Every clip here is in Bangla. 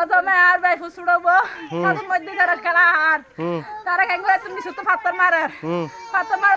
প্রথমে আর ভাই ফুসুড়বো। তাদের মধ্যে যারা খেলা আর তারা কেন তুমি শুধু পাথর মারার? পাথর মার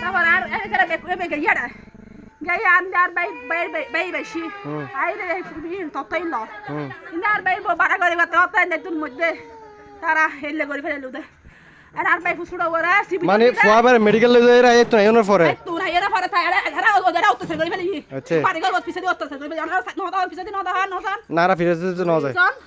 তারপর আর এদিকে বেগে ইয়াড়া গাই আন্দে আর বাই বাই বাই বেশি। আইরে ততই ল ইন্দে আর বাই বারা করে বাতে অত এনে তুল মধ্যে তারা হেললে করে ফেলে লুদে। আর আর বাই ফুসুড়া ওরা মানে ফুয়াবার মেডিকেল লই যাইরা এই তো এনে পরে? তো এরা পরে তাই এরা এরা ওরা অত সের করে ফেলে। আচ্ছা। পারে গো পিছে দি অত সের করে ফেলে। আমরা পিছে দি নহতা নহতা নারা ফিরে যেতে ন যায়।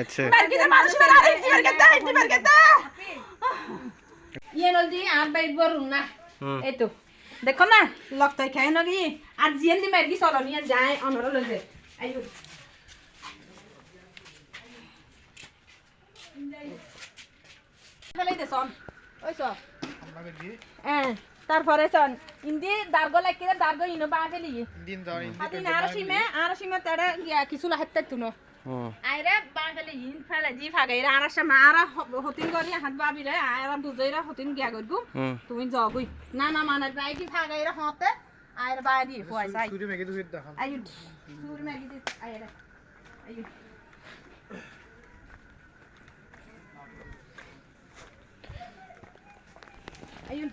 আচ্ছা দেখো না লকটাই খাই নাকি আর জিয়েন দি মারি চলনি আর যায় অনর লজে আইও ফেলাই দেছন ওইছ হ্যাঁ। তারপরে সন ইন্দি দার্গো লাগি দার্গো ইনো বাঁধে লিগি দিন দাও ইন্দি আদিন গিয়া কিছু লাহতে তুনো। আইরে বাঁধে লিগি ইন ফেলে জি ফাগাই রে আরশা মা আরা হতিন গরি হাত বাবি রে আইরা বুঝাই রে হতিন গিয়া গরগু তুমি যাও না না মানার বাই কি ফাগাই রে হতে আইরে বাই দি ফয় সাই সুরি মেগি সুরি মেগি দি আইরে আইউ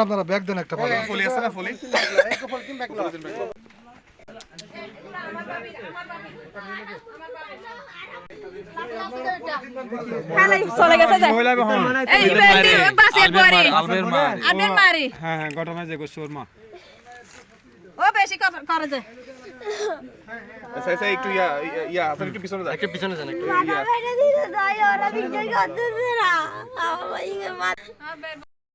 আপনারা ব্যাগ দেন একটা ফলি আছে না চলে গেছে যায় এই বাসের পরে আবের মারি হ্যাঁ হ্যাঁ ঘটনা যে গো শর্মা ও বেশি করে যায় আচ্ছা আচ্ছা একটু ইয়া ইয়া আসলে একটু পিছনে যান। একটু পিছনে যান একটু। ইয়া। দাদা ভাইরা দিদা দাই ওরা বিজয় করতেছে না। আমার